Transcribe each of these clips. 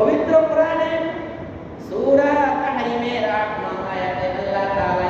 પવિત્ર પુરાણે સૂરા તહરીમે રાખ માં આયા તે અલ્લાહ તાઆલા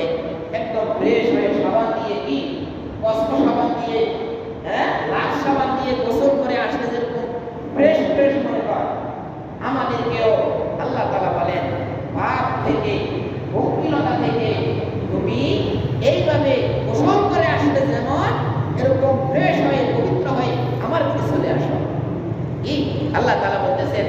করে একদম ফ্রেশ হয়ে সাবান দিয়ে কি? কষ্ট সাবান দিয়ে হ্যাঁ? লাশ সাবান দিয়ে গোসল করে আসলে যেরকম ফ্রেশ ফ্রেশ মনে হয়। আমাদেরকেও আল্লাহ তালা বলেন, পাপ থেকে ভক্তিলতা থেকে তুমি এইভাবে গোসল করে আসলে যেমন এরকম ফ্রেশ হয়ে, পবিত্র হয়ে আমার কাছে চলে আসো। কি আল্লাহ তালা বলতেছেন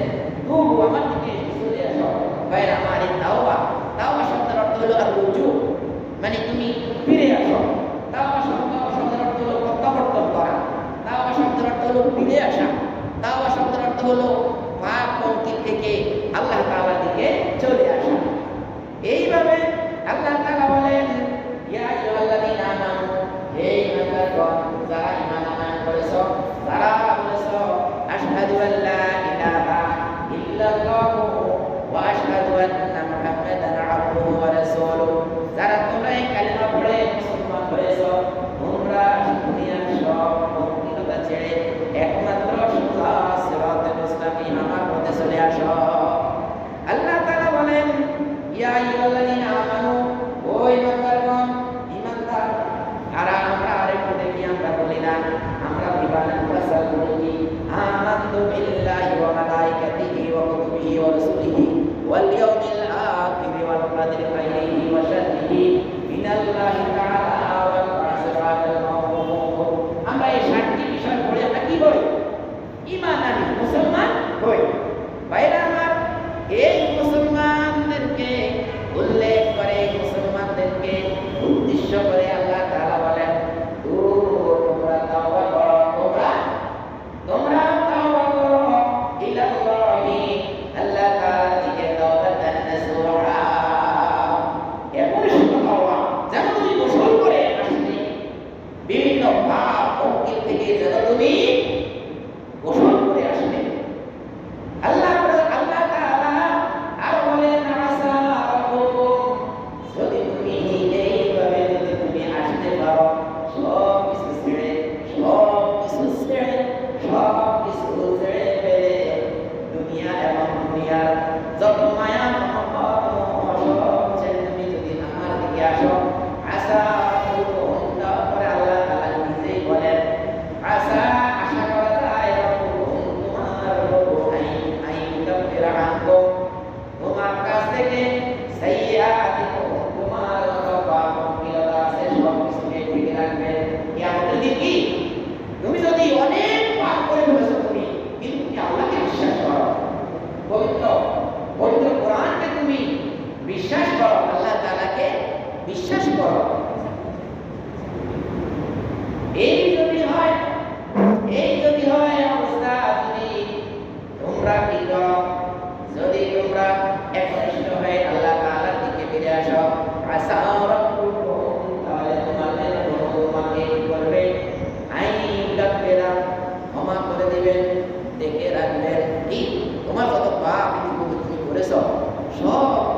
মানে তুমি ফিরে আসো। দাওয়া শব্দ শব্দের অর্থ হলো প্রত্যাবর্তন করা। দাওয়া শব্দের অর্থ হলো ফিরে আসা। দাওয়া শব্দের অর্থ হলো পাপ পঙ্ক্তি থেকে আল্লাহ তালা দিকে চলে আসা। এইভাবে আল্লাহ তালা বলেন, ইয়া আল্লাহ হে মাতা যারা ورسله واليوم الآخر والقدر خيره وشره. من الله تعالى والبعث بعد الموت আমরা এই সাতটি বিষয় পড়ে আমরা কি করি? ইমান আনি। মুসলমান হই। বাইরে আমার এই মুসলমানদেরকে উল্লেখ করে, মুসলমানদেরকে উদ্দেশ্য করে Yeah. ですよそ